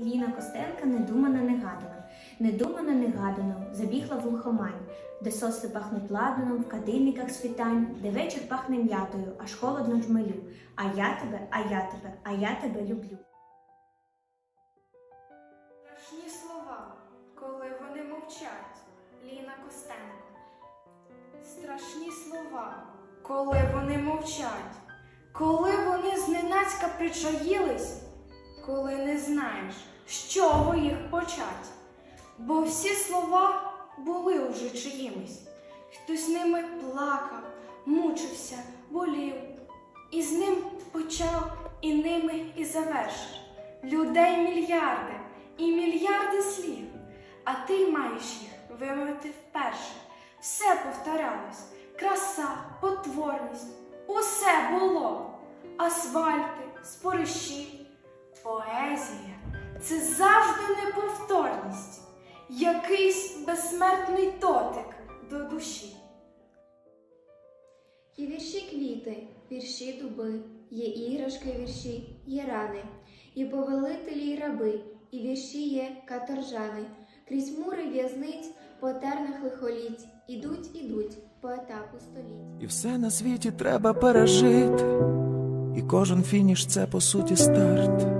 Ліна Костенка недумана негадана. Недумана негадано забігла в глухомань, де соси пахнуть ладаном, в кадильниках світань, де вечір пахне м'ятою, аж холодно жмелю. А я тебе, а я тебе, а я тебе люблю. Страшні слова, коли вони мовчать, Ліна Костенко. Страшні слова, коли вони мовчать, коли вони зненацька причаїлись, коли не знаєш, з чого їх почать. Бо всі слова були уже чиїмись. Хтось ними плакав, мучився, болів, і з ним почав, і ними і завершив. Людей мільярди і мільярди слів, а ти маєш їх вимовити вперше. Все повторялось, краса, потворність, усе було. Асфальти, поезія це завжди неповторність, якийсь безсмертний дотик до душі. Є вірші квіти, вірші дуби, є іграшки вірші, є рани, є повелителі й раби, і вірші є каторжани. Крізь мури в'язниць, по тернах лихоліть, ідуть, ідуть по етапу століть. І все на світі треба пережити, і кожен фініш це по суті старт.